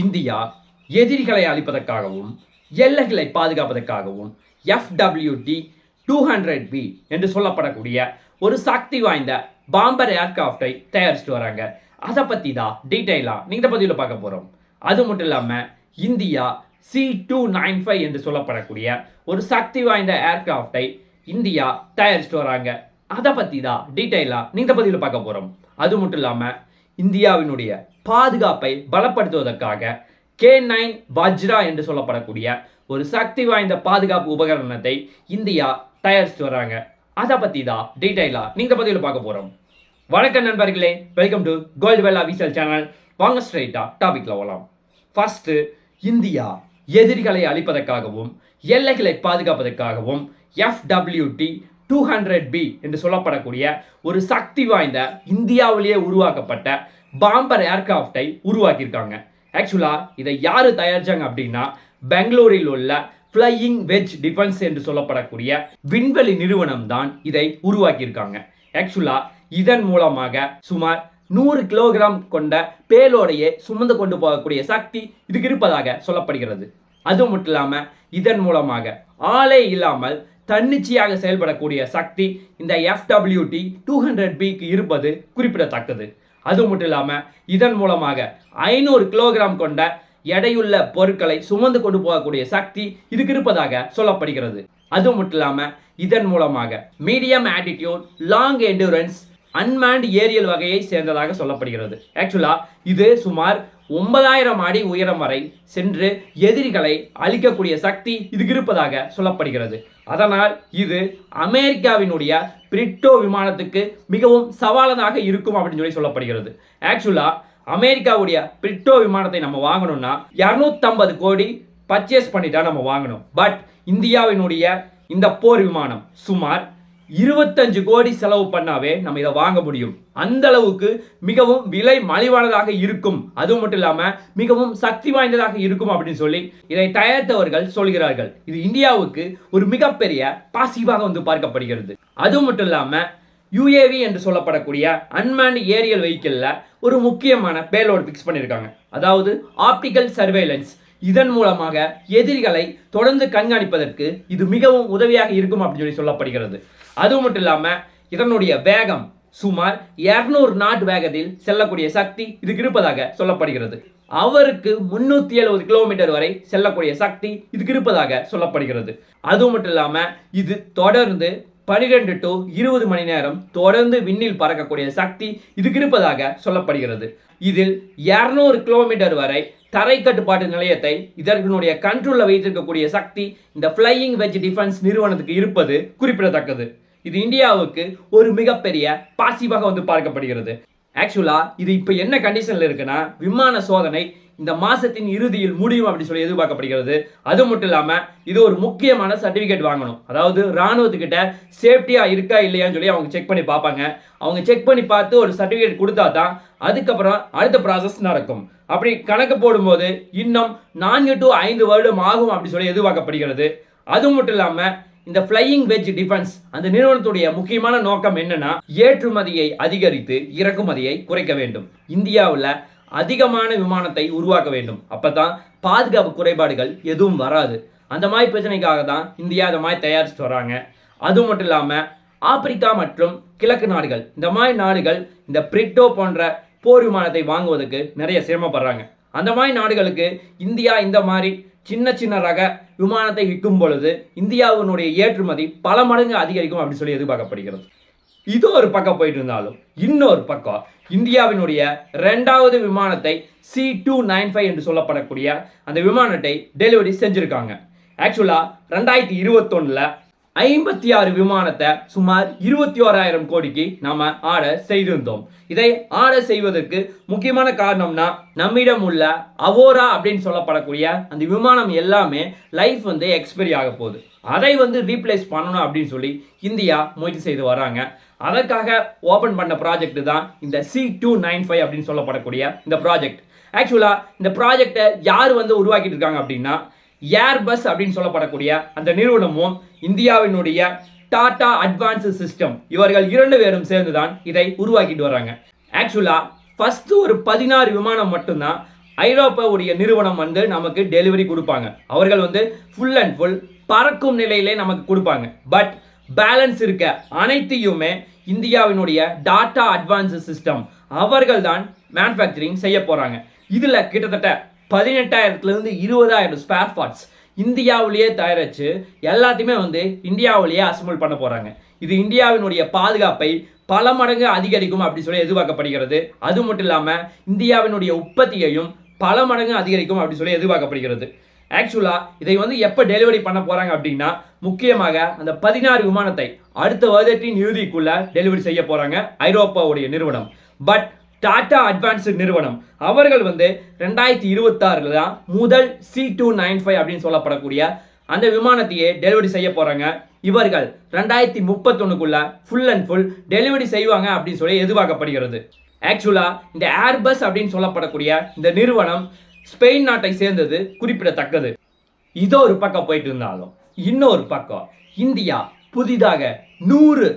India எதிரிகளை அழிப்பதற்காகவும் எல்லைகளை பாதுகாப்பதற்காகவும் எஃப்டபிள்யூடி டூ ஹண்ட்ரட் பி என்று சொல்லப்படக்கூடிய ஒரு சக்தி வாய்ந்த பாம்பர் ஏர்கிராஃப்டை தயாரிச்சுட்டு வராங்க. அதை பற்றி தான் டீட்டெயிலாக நீங்கள் இந்த பதிவில் பார்க்க போகிறோம் அது மட்டும் இல்லாமல் India C two nine five என்று சொல்லப்படக்கூடிய ஒரு சக்தி வாய்ந்த ஏர்கிராஃப்டை இந்தியா தயாரிச்சுட்டு வராங்க. அதை பற்றி தான் டீட்டெயிலாக நீங்கள் இந்த பதிவில் பார்க்க போகிறோம் அது மட்டும் இல்லாமல் இந்தியாவினுடைய பாதுகாப்பை பலப்படுத்துவதற்காக கே நைன் வஜ்ரா என்று சொல்லப்படக்கூடிய ஒரு சக்தி வாய்ந்த பாதுகாப்பு உபகரணத்தை இந்தியா தயாரிச்சுட்டு வராங்க அதை பற்றி தான் டீட்டெயிலாக நீங்கள் பதிவில் பார்க்க போகிறோம் வணக்கம் நண்பர்களே welcome to gold well official channel வாங்க ஸ்ட்ரைட்டாக டாபிக்ல போகலாம் ஃபஸ்ட்டு இந்தியா எதிரிகளை அழிப்பதற்காகவும் எல்லைகளை பாதுகாப்பதற்காகவும் எஃப்டபிள்யூடி டூ ஹண்ட்ரட் பி என்று சொல்லப்படக்கூடிய ஒரு சக்தி வாய்ந்த இந்தியாவிலேயே உருவாக்கப்பட்ட பாம்பர் ஏர்கிராஃப்டை உருவாக்கியிருக்காங்க. ஆக்சுவலாக இதை யார் தயாரிச்சாங்க அப்படின்னா பெங்களூரில் உள்ள ஃப்ளையிங் வெஜ் டிஃபென்ஸ் என்று சொல்லப்படக்கூடிய விண்வெளி நிறுவனம் தான் இதை உருவாக்கியிருக்காங்க. ஆக்சுவலாக இதன் மூலமாக சுமார் நூறு கிலோகிராம் கொண்ட பேலோடையே சுமந்து கொண்டு போகக்கூடிய சக்தி இதுக்கு இருப்பதாக சொல்லப்படுகிறது. அது மட்டும் இல்லாமல் இதன் மூலமாக ஆளே இல்லாமல் தன்னிச்சையாக செயல்படக்கூடிய சக்தி இந்த எஃப்டபிள்யூடி டூ ஹண்ட்ரட் பிக்கு இருப்பது குறிப்பிடத்தக்கது. அது மட்டும் இல்லாமல் இதன் மூலமாக ஐநூறு கிலோகிராம் கொண்ட எடையுள்ள பொருட்களை சுமந்து கொண்டு போகக்கூடிய சக்தி இதுக்கு இருப்பதாக சொல்லப்படுகிறது. அது மட்டும் இல்லாமல் இதன் மூலமாக medium altitude long endurance unmanned aerial வகையை சேர்ந்ததாக சொல்லப்படுகிறது. ஆக்சுவலா இது சுமார் ஒன்பதாயிரம் அடி உயரம் வரை சென்று எதிரிகளை அழிக்கக்கூடிய சக்தி இதுக்கு இருப்பதாக சொல்லப்படுகிறது. அதனால் இது அமெரிக்காவினுடைய பிரிட்டோ விமானத்துக்கு மிகவும் சவாலானதாக இருக்கும் அப்படின்னு சொல்லி சொல்லப்படுகிறது. ஆக்சுவலா அமெரிக்காவுடைய பிரிட்டோ விமானத்தை நம்ம வாங்கணும்னா இரநூத்தம்பது கோடி பர்ச்சேஸ் பண்ணி தான் நம்ம வாங்கணும். பட் இந்தியாவினுடைய இந்த போர் விமானம் சுமார் இருபத்தஞ்சு கோடி செலவு பண்ணாவே நம்ம இதை வாங்க முடியும். அந்த அளவுக்கு மிகவும் விலை மலிவானதாக இருக்கும். அது மட்டும் இல்லாம மிகவும் சக்தி வாய்ந்ததாக இருக்கும் அப்படின்னு சொல்லி இதை தயாரித்தவர்கள் சொல்கிறார்கள். இது இந்தியாவுக்கு ஒரு மிகப்பெரிய பாசிவாக வந்து பார்க்கப்படுகிறது. அது மட்டும் இல்லாம யுஏவி என்று சொல்லப்படக்கூடிய அன்மேன் ஏரியல் வெஹிக்கிளில் ஒரு முக்கியமான பேலோடு ஃபிக்ஸ் பண்ணியிருக்காங்க அதாவது ஆப்டிக்கல் சர்வேலன்ஸ் இதன் மூலமாக எதிரிகளை தொடர்ந்து கண்காணிப்பதற்கு இது மிகவும் உதவியாக இருக்கும் அப்படின்னு சொல்லி சொல்லப்படுகிறது. அது மட்டும் இல்லாமல் இதனுடைய வேகம் சுமார் 200 நாட் வேகத்தில் செல்லக்கூடிய சக்தி இதுக்கு இருப்பதாக சொல்லப்படுகிறது. அவருக்கு முன்னூத்தி எழுபது கிலோமீட்டர் வரை செல்லக்கூடிய சக்தி இதுக்கு இருப்பதாக சொல்லப்படுகிறது. அது மட்டும் இல்லாம இது தொடர்ந்து பனிரெண்டு டு இருபது மணி நேரம் தொடர்ந்து விண்ணில் பறக்கக்கூடிய சக்தி இதுக்கு இருப்பதாக சொல்லப்படுகிறது. இதில் 200 கிலோமீட்டர் வரை தரை கட்டுப்பாட்டு நிலையத்தை இதற்குடைய கண்ட்ரோலில் வைத்திருக்கக்கூடிய சக்தி இந்த ஃப்ளையிங் வெஜ் டிஃபென்ஸ் நிறுவனத்துக்கு இருப்பது குறிப்பிடத்தக்கது. இது இந்தியாவுக்கு ஒரு மிகப்பெரிய பாசிவாக வந்து பார்க்கப்படுகிறது. ஆக்சுவலாக இது இப்போ என்ன கண்டிஷனில் இருக்குன்னா விமான சோதனை இந்த மாதத்தின் இறுதியில் முடியும் அப்படின்னு சொல்லி எதிர்பார்க்கப்படுகிறது. அது மட்டும் இல்லாமல் இது ஒரு முக்கியமான சர்டிஃபிகேட் வாங்கணும். அதாவது ராணுவத்துக்கிட்ட சேஃப்டியாக இருக்கா இல்லையான்னு சொல்லி அவங்க செக் பண்ணி பார்ப்பாங்க. அவங்க செக் பண்ணி பார்த்து ஒரு சர்டிஃபிகேட் கொடுத்தா தான் அதுக்கப்புறம் அடுத்த ப்ராசஸ் நடக்கும். அப்படி கணக்கு போடும்போது இன்னும் நான்கு டு ஐந்து வருடம் ஆகும் அப்படின்னு சொல்லி எதிர்பார்க்கப்படுகிறது. அது மட்டும் இல்லாமல் இந்த ஃப்ளையிங் வெஜ் டிஃபென்ஸ் அந்த நிறுவனத்துடைய முக்கியமான நோக்கம் என்னன்னா ஏற்றுமதியை அதிகரித்து இறக்குமதியை குறைக்க வேண்டும். இந்தியாவில் அதிகமான விமானத்தை உருவாக்க வேண்டும். அப்பதான் பாதுகாப்பு குறைபாடுகள் எதுவும் வராது. அந்த மாதிரி பிரச்சனைக்காக தான் இந்தியா அதை மாதிரி தயாரிச்சுட்டு வராங்க. அது மட்டும் இல்லாமல் ஆப்பிரிக்கா மற்றும் கிழக்கு நாடுகள் இந்த மாதிரி நாடுகள் இந்த பிரிட்டோ போன்ற போர் விமானத்தை வாங்குவதற்கு நிறைய சிரமப்படுறாங்க. அந்த மாதிரி நாடுகளுக்கு இந்தியா இந்த மாதிரி சின்ன சின்ன ரக விமானத்தை விற்கும் பொழுது இந்தியாவினுடைய ஏற்றுமதி பல மடங்கு அதிகரிக்கும் அப்படின்னு சொல்லி எதிர்பார்க்கப்படுகிறது. இது ஒரு பக்கம் போயிட்டு இருந்தாலும் இன்னொரு பக்கம் இந்தியாவினுடைய ரெண்டாவது விமானத்தை சி டூ நைன் ஃபைவ் என்று சொல்லப்படக்கூடிய அந்த விமானத்தை டெலிவரி செஞ்சுருக்காங்க. ஆக்சுவலாக ரெண்டாயிரத்தி இருபத்தொன்னில் ஐம்பத்தி ஆறு விமானத்தை சுமார் இருபத்தி ஓராயிரம் கோடிக்கு நாம ஆர்டர் செய்திருந்தோம். இதை ஆர்டர் செய்வதற்கு முக்கியமான காரணம்னா நம்மிடம் உள்ள அவோரா அப்படின்னு சொல்லப்படக்கூடிய அந்த விமானம் எல்லாமே லைஃப் வந்து எக்ஸ்பைரி ஆக போகுது. அதை வந்து ரீப்ளேஸ் பண்ணணும் அப்படின்னு சொல்லி இந்தியா முயற்சி செய்து வராங்க. அதற்காக ஓபன் பண்ண ப்ராஜெக்ட் தான் இந்த சி டூ நைன் ஃபைவ் அப்படின்னு சொல்லப்படக்கூடிய இந்த ப்ராஜெக்ட் ஆக்சுவலாக இந்த ப்ராஜெக்டை யார் வந்து உருவாக்கிட்டு இருக்காங்க அப்படின்னா ஏர்பஸ் அப்படின்னு சொல்லப்படக்கூடிய அந்த நிறுவனமும் இந்தியாவினுடைய டாடா அட்வான்ஸ் சிஸ்டம் இவர்கள் இரண்டு பேரும் சேர்ந்து தான் இதை உருவாக்கிட்டு வராங்க ஆக்சுவலாக ஃபர்ஸ்ட் ஒரு பதினாறு விமானம் மட்டும்தான் ஐரோப்பாவுடைய நிறுவனம் வந்து நமக்கு டெலிவரி கொடுப்பாங்க. அவர்கள் வந்து ஃபுல் அண்ட் ஃபுல் பறக்கும் நிலையிலே நமக்கு கொடுப்பாங்க. பட் பேலன்ஸ் இருக்க அனைத்தையுமே இந்தியாவினுடைய டாட்டா அட்வான்ஸ் சிஸ்டம் அவர்கள் தான் மேனுஃபேக்சரிங் செய்ய போகிறாங்க இதில் கிட்டத்தட்ட பதினெட்டாயிரத்துலேருந்து இருபதாயிரம் ஸ்பேர் பார்ட்ஸ் இந்தியாவிலேயே தயாரித்து எல்லாத்தையுமே வந்து இந்தியாவிலேயே அசம்பிள் பண்ண போகிறாங்க இது இந்தியாவினுடைய பாதுகாப்பை பல மடங்கு அதிகரிக்கும் அப்படி சொல்லி எதிர்பார்க்கப்படுகிறது. அது மட்டும் இல்லாமல் இந்தியாவினுடைய உற்பத்தியையும் பல மடங்கு அதிகரிக்கும் அப்படின்னு சொல்லி எதிர்பார்க்கப்படுகிறது. ஆக்சுவலாக இதை வந்து எப்போ டெலிவரி பண்ண போகிறாங்க அப்படின்னா முக்கியமாக அந்த பதினாறு விமானத்தை அடுத்த வருடத்தின் இறுதிக்குள்ளே டெலிவரி செய்ய போகிறாங்க ஐரோப்பாவுடைய நிறுவனம். பட் டாடா அட்வான்ஸ்டு நிறுவனம். அவர்கள் வந்து ரெண்டாயிரத்தி இருபத்தாறில் தான் முதல் சி டூ நைன் ஃபைவ் அப்படின்னு சொல்லப்படக்கூடிய அந்த விமானத்தையே டெலிவரி செய்ய போகிறாங்க இவர்கள் ரெண்டாயிரத்தி முப்பத்தொன்னுக்குள்ள ஃபுல் அண்ட் ஃபுல் டெலிவரி செய்வாங்க அப்படின்னு சொல்லி எதிர்பார்க்கப்படுகிறது. ஆக்சுவலாக இந்த ஏர்பஸ் அப்படின்னு சொல்லப்படக்கூடிய இந்த நிறுவனம் ஸ்பெயின் நாட்டை சேர்ந்தது குறிப்பிடத்தக்கது. இதோ ஒரு பக்கம் போயிட்டு இருந்தாலும் இன்னொரு பக்கம் இந்தியா புதிதாக நூறு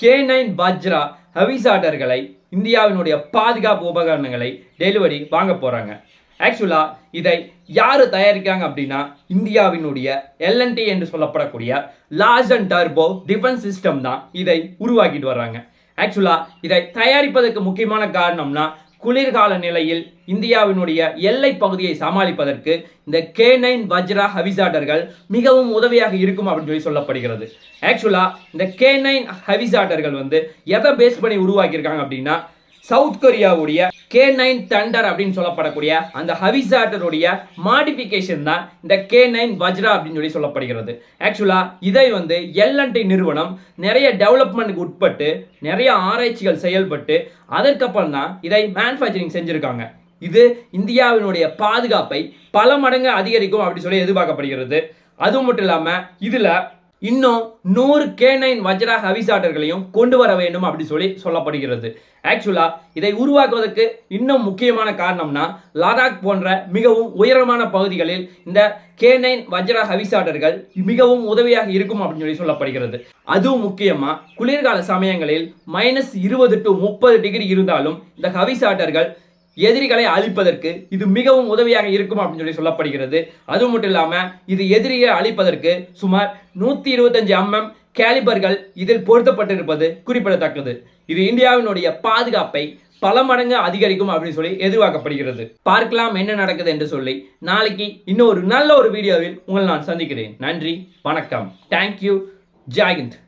கே நைன் வஜ்ரா ஹவிசாடர்களை இந்தியாவினுடைய பாதுகாப்பு உபகரணங்களை டெலிவரி வாங்க போகிறாங்க ஆக்சுவலாக இதை யார் தயாரிக்காங்க அப்படின்னா இந்தியாவினுடைய எல்என்டி என்று சொல்லப்படக்கூடிய large and turbo defence system தான் இதை உருவாக்கிட்டு வர்றாங்க. ஆக்சுவலாக இதை தயாரிப்பதற்கு முக்கியமான காரணம்னா குளிர்கால நிலையில் இந்தியாவினுடைய எல்லை பகுதியை சமாளிப்பதற்கு இந்த கே நைன் வஜ்ரா ஹவிசாடர்கள் மிகவும் உதவியாக இருக்கும் அப்படின்னு சொல்லி சொல்லப்படுகிறது. ஆக்சுவலாக இந்த கே நைன் ஹவிசாடர்கள் வந்து எதை பேஸ் பண்ணி உருவாக்கியிருக்காங்க அப்படின்னா சவுத் கொரியாவுடைய கே நைன் தண்டர் அப்படின்னு சொல்லப்படக்கூடிய அந்த ஹவிசாட்டருடைய மாடிஃபிகேஷன் தான் இந்த கே நைன் வஜ்ரா அப்படின்னு சொல்லி சொல்லப்படுகிறது. ஆக்சுவலாக இதை வந்து எல்என்டி நிறுவனம் நிறைய டெவலப்மெண்ட்டுக்கு உட்பட்டு நிறைய ஆராய்ச்சிகள் செயல்பட்டு அதற்கப்புறம் தான் இதை மேனுஃபேக்சரிங் செஞ்சுருக்காங்க. இது இந்தியாவினுடைய பாதுகாப்பை பல மடங்கு அதிகரிக்கும் அப்படின்னு சொல்லி எதிர்பார்க்கப்படுகிறது. அது மட்டும் இல்லாமல் இதில் இன்னும் நூறு கே நைன் வஜ்ரா ஹவிசாட்டர்களையும் கொண்டு வர வேண்டும் அப்படி சொல்லி சொல்லப்படுகிறது. ஆக்சுவலாக இதை உருவாக்குவதற்கு இன்னும் முக்கியமான காரணம்னா லடாக் போன்ற மிகவும் உயரமான பகுதிகளில் இந்த கே நைன் வஜ்ரா ஹவிசாட்டர்கள் மிகவும் உதவியாக இருக்கும் அப்படின்னு சொல்லி சொல்லப்படுகிறது. அதுவும் முக்கியமாக குளிர்கால சமயங்களில் மைனஸ் இருபது டு முப்பது டிகிரி இருந்தாலும் இந்த ஹவிசாட்டர்கள் எதிரிகளை அழிப்பதற்கு இது மிகவும் உதவியாக இருக்கும் அப்படின்னு சொல்லி சொல்லப்படுகிறது. அது மட்டும் இல்லாமல் இது எதிரியை அழிப்பதற்கு சுமார் நூற்றி இருபத்தஞ்சு அம்எம் கேலிபர்கள் இதில் பொருத்தப்பட்டிருப்பது குறிப்பிடத்தக்கது. இது இந்தியாவினுடைய பாதுகாப்பை பல மடங்கு அதிகரிக்கும் அப்படின்னு சொல்லி எதிர்பார்க்கப்படுகிறது. பார்க்கலாம் என்ன நடக்குது என்று சொல்லி நாளைக்கு இன்னொரு நல்ல ஒரு வீடியோவில் உங்களை நான் சந்திக்கிறேன். நன்றி வணக்கம். தேங்க்யூ ஜாகிந்த்